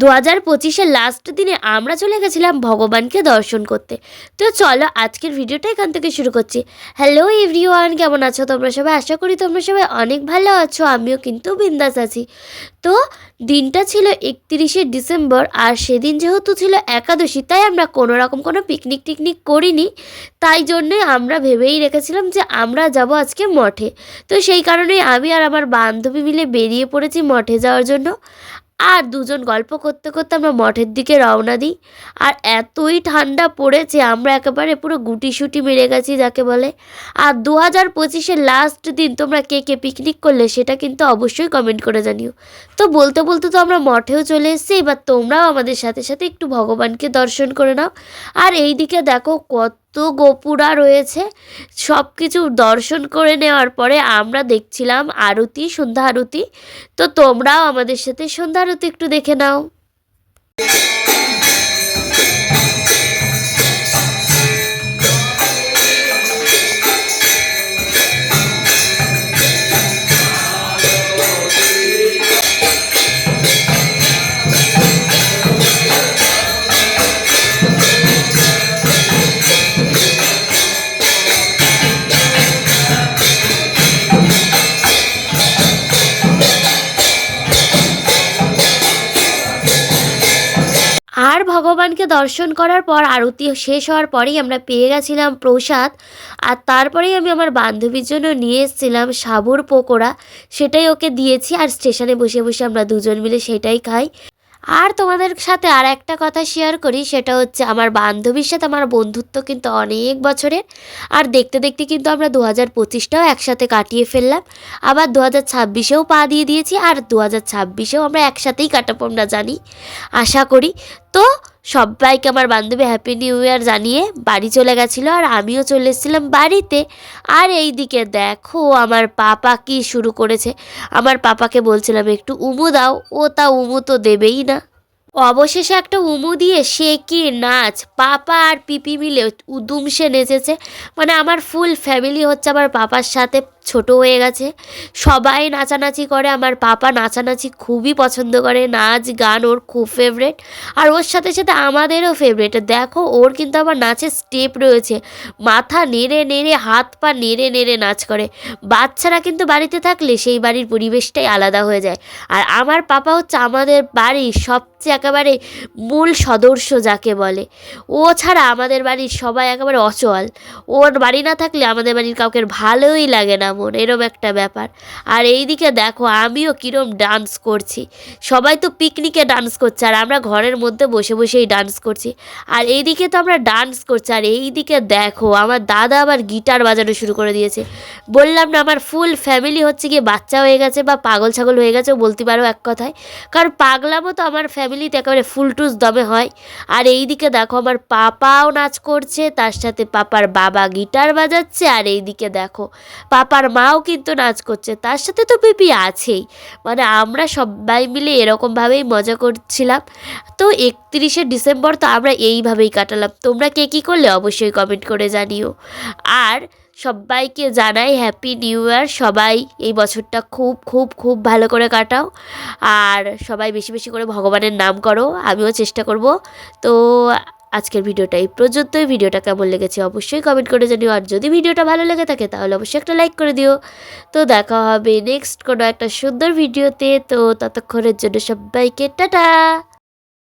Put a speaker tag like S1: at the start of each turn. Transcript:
S1: দু হাজার পঁচিশের লাস্ট দিনে আমরা চলে গেছিলাম ভগবানকে দর্শন করতে। তো চলো আজকের ভিডিওটা এখান থেকে শুরু করছি। হ্যালো এভরিওয়ান কেমন আছো তোমরা সবাই? আশা করি তোমরা সবাই অনেক ভালো আছো, আমিও কিন্তু বিন্দাস আছি। তো দিনটা ছিল একত্রিশে ডিসেম্বর আর সেদিন যেহেতু ছিল একাদশী, তাই আমরা কোনো রকম কোনো পিকনিক টিকনিক করিনি। তাই জন্যে আমরা ভেবেই রেখেছিলাম যে আমরা যাব আজকে মঠে। তো সেই কারণেই আমি আর আমার বান্ধবী মিলে বেরিয়ে পড়েছি মঠে যাওয়ার জন্য। আর দুজন গল্প করতে করতে আমরা মঠের দিকে রওনা দিই। আর এতই ঠান্ডা পড়েছে, আমরা একেবারে পুরো গুটি সুটি মেরে গেছি যাকে বলে। আর দু হাজার পঁচিশের লাস্ট দিন তোমরা কে কে পিকনিক করলে সেটা কিন্তু অবশ্যই কমেন্ট করে জানিও। তো বলতে বলতে তো আমরা মঠেও চলে এসেছি, এবার তোমরাও আমাদের সাথে সাথে একটু ভগবানকে দর্শন করে নাও। আর এই দিকে দেখো কত গোপুরা রয়েছে। সব কিছু দর্শন করে নেওয়ার পরে আমরা দেখছিলাম আরতি সন্ধ্যা আরতি তো তোমরাও আমাদের সাথে সন্ধ্যা আরতি একটু দেখে নাও। আর ভগবানকে দর্শন করার পর, আরতি শেষ হওয়ার পরেই আমরা পেয়ে গেছিলাম প্রসাদ। আর তারপরেই আমি আমার বান্ধবীর জন্য নিয়ে এসেছিলাম সাবুর পকোড়া। সেটাই ওকে দিয়েছি আর স্টেশনে বসে বসে আমরা দুজন মিলে সেটাই খাই। আর তোমাদের সাথে আর একটা কথা শেয়ার করি, সেটা হচ্ছে আমার বান্ধবীর সাথে আমার বন্ধুত্ব কিন্তু অনেক বছরের। আর দেখতে দেখতে কিন্তু আমরা দু হাজার পঁচিশটাও একসাথে কাটিয়ে ফেললাম। আবার দু হাজার ছাব্বিশেও পা দিয়ে দিয়েছি, আর দু হাজার ছাব্বিশেও আমরা একসাথেই কাটাবো আমরা জানি। আশা করি। তো সবাইকে আমার বান্ধবী হ্যাপি নিউ ইয়ার জানিয়ে বাড়ি চলে গেছিল আর আমিও চলে এসেছিলাম বাড়িতে। আর এই দিকে দেখো আমার পাপা কি শুরু করেছে। আমার পাপাকে বলছিলাম, একটু উমু দাও। ও তা উমু তো দেবেই না। অবশেষে একটা উমু দিয়ে সে কি নাচ। পাপা আর পিপি মিলে উদুমসে নেচেছে। মানে আমার ফুল ফ্যামিলি হচ্ছে আমার পাপার সাথে। ছোট হয়ে গেছে। সবাই নাচানাচি করে, আমার পাপা নাচানাচি খুবই পছন্দ করে। নাচ, গান ওর খুব ফেভারেট আর ওর সাথে সাথে আমাদেরও ফেভারেট দেখো, ওর কিন্তু আমার নাচের স্টেপ রয়েছে। মাথা নেড়ে নেড়ে, হাত পা নেড়ে নেড়ে নাচ করে। বাচ্চারা কিন্তু বাড়িতে থাকলে সেই বাড়ির পরিবেশটাই আলাদা হয়ে যায়। আর আমার পাপা হচ্ছে আমাদের বাড়ির সবচেয়ে একেবারে মূল সদস্য যাকে বলে। ও ছাড়া আমাদের বাড়ির সবাই একেবারে অচল। ওর বাড়ি না থাকলে আমাদের বাড়ির কাউকে ভালোই লাগে না। মন এরম একটা ব্যাপার। আর এইদিকে দেখো, আমিও কিরম ডান্স করছি। সবাই তো পিকনিকে ডান্স করছে, আর আমরা ঘরের মধ্যে বসে বসেই ডান্স করছি। আর এইদিকে তো আমরা ডান্স করছি, আর এই দিকে দেখো, আমার দাদা আবার গিটার বাজানো শুরু করে দিয়েছে। বললাম না, আমার ফুল ফ্যামিলি হচ্ছে গিয়ে বাচ্চা হয়ে গেছে বা পাগল ছাগল হয়ে গেছে বলতে পারো এক কথায়। কারণ পাগলামও তো আমার ফ্যামিলিতে একেবারে ফুলটুস দমে হয়। আর এই দিকে দেখো, আমার পাপাও নাচ করছে, তার সাথে পাপার বাবা গিটার বাজাচ্ছে, আর এই দিকে দেখো, পাপার মাও কিন্তু নাচ করছে, তার সাথে তো পিপি আছেই। মানে আমরা সবাই মিলে এরকমভাবেই মজা করছিলাম। তো একত্রিশে ডিসেম্বর তো আমরা এইভাবেই কাটালাম। তোমরা কে কী করলে অবশ্যই কমেন্ট করে জানিও। আর সবাইকে জানাই হ্যাপি নিউ ইয়ার সবাই এই বছরটা খুব খুব খুব ভালো করে কাটাও। আর সবাই বেশি বেশি করে ভগবানের নাম করো, আমিও চেষ্টা করব। তো আজকের ভিডিওটা এই পর্যন্তই। ভিডিওটা কেমন লেগেছে অবশ্যই কমেন্ট করে জানিও। আর যদি ভিডিওটা ভালো লেগে থাকে, তাহলে অবশ্যই একটা লাইক করে দিও। তো দেখা হবে নেক্সট কোনো একটা সুন্দর ভিডিওতে। তো ততক্ষণের জন্য সবাইকে টাটা!